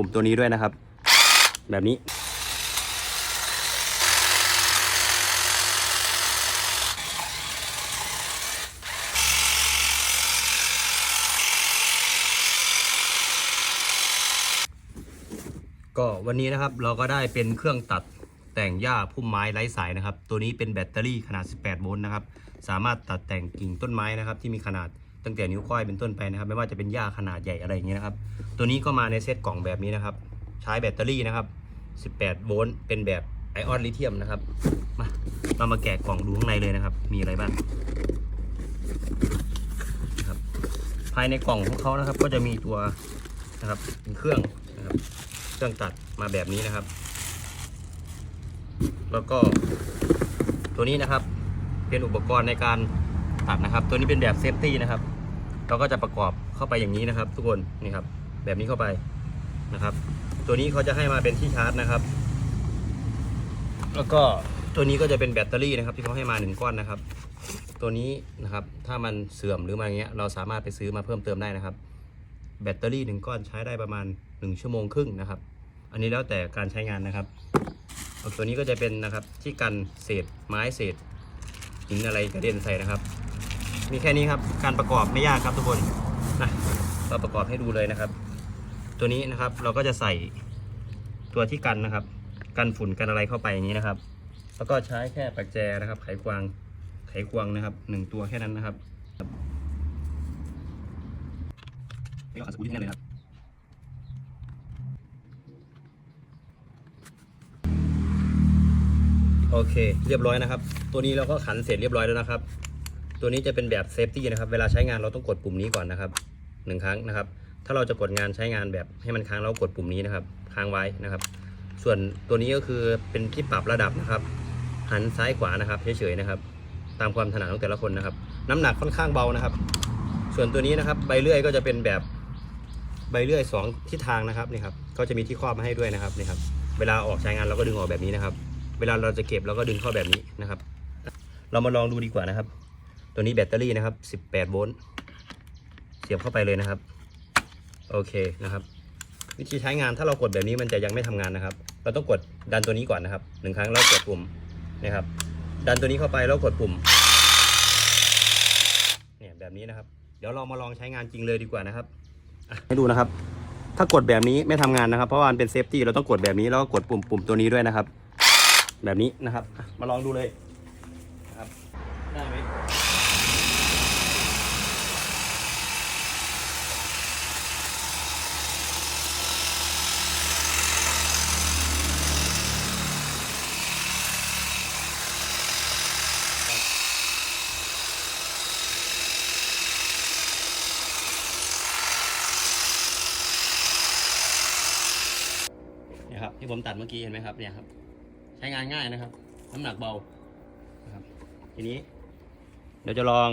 ปุ่มตัวนี้ด้วยนะครับ แบบนี้ ก็วันนี้นะครับเราก็ได้เป็นเครื่องตัดแต่งหญ้าพุ่มไม้ไร้สายนะครับ ตัวนี้เป็นแบตเตอรี่ขนาด 18 โวลต์นะครับ สามารถตัดแต่งกิ่งต้นไม้นะครับที่มีขนาด ตั้งแต่นิ้วก้อยเป็นต้นไปนะครับ ไม่ว่าจะเป็นหญ้าขนาดใหญ่อะไรอย่างเงี้ยนะครับ ตัวนี้ก็มาในเซตกล่องแบบนี้นะครับ ใช้แบตเตอรี่นะครับ 18 โวลต์เป็นแบบไอออนลิเธียมนะครับ มาเรามาแกะกล่องดูข้างในเลยนะครับ มีอะไรบ้างครับภายในกล่องของเขานะครับ ก็จะมีตัวนะครับเป็นเครื่องนะครับ เครื่องตัดมาแบบนี้นะครับ แล้วก็ตัวนี้นะครับเป็นอุปกรณ์ในการ ตัดนะครับ ตัวนี้เป็นแบบเซฟตี้นะครับ เราก็จะประกอบเข้าไปอย่างนี้นะครับ ทุกคนนี่ครับ แบบนี้เข้าไปนะครับ ตัวนี้เขาจะให้มาเป็นที่ชาร์จนะครับ แล้วก็ตัวนี้ก็จะเป็นแบตเตอรี่นะครับ ที่เขาให้มาหนึ่งก้อนนะครับ ตัวนี้นะครับถ้ามันเสื่อมหรือมาอย่างเงี้ยเราสามารถไปซื้อมาเพิ่มเติมได้นะครับ แบตเตอรี่หนึ่งก้อนใช้ได้ประมาณ1ชั่วโมงครึ่งนะครับ อันนี้แล้วแต่การใช้งานนะครับตัวนี้ก็จะเป็นนะครับที่กันเศษไม้เศษหินอะไรกระเด็นใส่นะครับ มีแค่นี้ครับ การประกอบไม่ยากครับทุกคนนะเราประกอบให้ดูเลยนะครับ ตัวนี้นะครับเราก็จะใส่ตัวที่กันนะครับ กันฝุ่นกันอะไรเข้าไปอย่างนี้นะครับ แล้วก็ใช้แค่ปักแจนะครับ ไขควงไขควงนะครับหนึ่งตัวแค่นั้นนะครับนี่ก็ขันสกรูที่แน่นเลยครับโอเค เรียบร้อยนะครับ ตัวนี้เราก็ขันเสร็จเรียบร้อยแล้วนะครับ ตัวนี้จะเป็นแบบเซฟตี้นะครับ เวลาใช้งานเราต้องกดปุ่มนี้ก่อนนะครับหนึ่งครั้งนะครับ ถ้าเราจะกดงานใช้งานแบบให้มันค้างเรากดปุ่มนี้นะครับ ค้างไว้นะครับ ส่วนตัวนี้ก็คือเป็นที่ปรับระดับนะครับ หันซ้ายขวานะครับเฉยๆนะครับ ตามความถนัดของแต่ละคนนะครับ น้ำหนักค่อนข้างเบานะครับ ส่วนตัวนี้นะครับ ใบเลื่อยก็จะเป็นแบบใบเลื่อยสองทิศทางนะครับนี่ครับก็จะมีที่ครอบมาให้ด้วยนะครับนี่ครับ เวลาออกใช้งานเราก็ดึงออกแบบนี้นะครับ เวลาเราจะเก็บเราก็ดึงเข้าแบบนี้นะครับ เรามาลองดูดีกว่านะครับ ตัวนี้แบตเตอรี่นะครับ 18 โวลต์ เสียบเข้าไปเลยนะครับ โอเคนะครับ วิธีใช้งานถ้าเรากดแบบนี้มันจะยังไม่ทำงานนะครับ เราต้องกดดันตัวนี้ก่อนนะครับหนึ่งครั้งแล้วกดปุ่มนะครับ ดันตัวนี้เข้าไปแล้วกดปุ่ม เนี่ยแบบนี้นะครับ เดี๋ยวเรามาลองใช้งานจริงเลยดีกว่านะครับให้ดูนะครับ ถ้ากดแบบนี้ไม่ทำงานนะครับ เพราะว่ามันเป็นเซฟตี้เราต้องกดแบบนี้แล้วก็กดปุ่มปุ่มตัวนี้ด้วยนะครับ แบบนี้นะครับ มาลองดูเลยนะครับได้ไหมเนี่ยครับที่ผมตัดเมื่อกี้เห็นไหมครับเนี่ยครับ ใช้งานง่ายนะครับ น้ำหนักเบานะครับ ทีนี้ เดี๋ยวจะลอง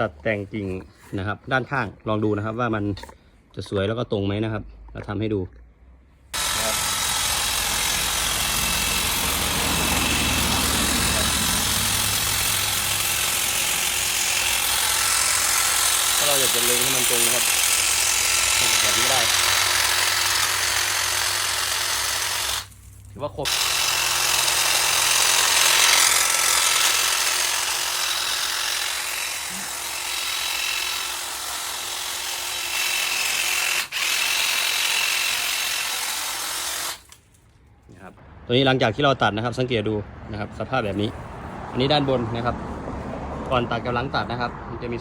ตัดแต่งกิ่งนะครับ ด้านข้างลองดูนะครับ ว่ามันจะสวยแล้วก็ตรงไหมนะครับ เราทำให้ดูถ้าเราอยากจะเล็งให้มันตรงนะครับแบบนี้ก็ได้ถื อว่าครบนะครับตัวนี้หลังจากที่เราตัดนะครับ สังเกตดูนะครับ สภาพแบบนี้ อันนี้ด้านบนนะครับ ก่อนตัดกับหลังตัดนะครับ มันจะมี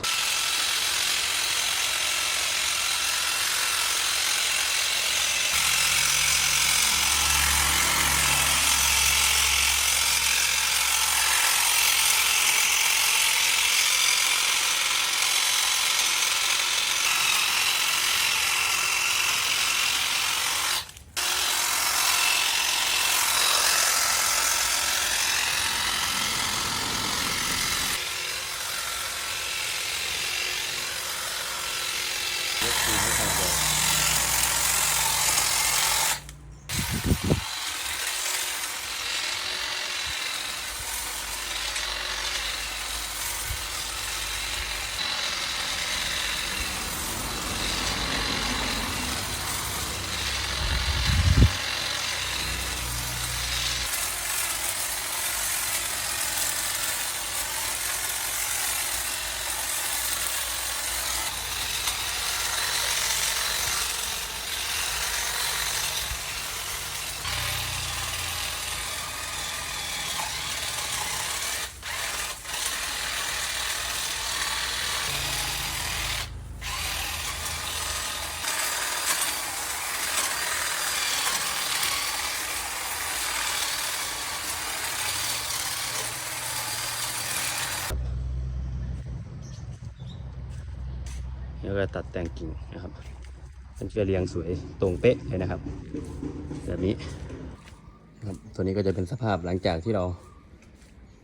แล้วก็ตัดแต่งกิ่งนะครับมันจะเรียงสวยตรงเป๊ะเลยนะครับ แบบนี้นะครับตัวนี้ก็จะเป็นสภาพหลังจากที่เรา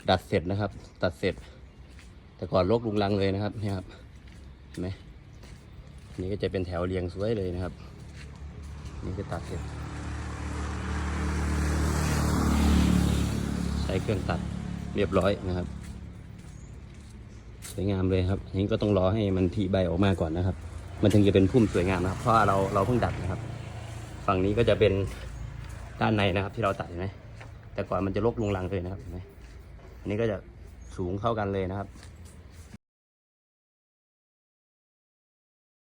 ดัดเสร็จนะครับ ตัดเสร็จ แต่ก่อนรกลุงลังเลยนะครับนี่ครับเห็นไหมนี่ก็จะเป็นแถวเรียงสวยเลยนะครับ นี่ก็ตัดเสร็จ ใช้เครื่องตัดเรียบร้อยนะครับ วยงามเลยครับอันนี้ก็ต้องรอให้มันทิใบออกมาก่อนนะครับ มันถึงจะเป็นพุ่มสวยงามนะครับ เพราะเราเราเพิ่งดัดนะครับ ฝั่งนี้ก็จะเป็นด้านในนะครับ ที่เราตัดเห็นไหมแต่ก่อนมันจะลกลุงลังเลยนะครับเห็นไหมอันนี้ก็จะสูงเข้ากันเลยนะครับ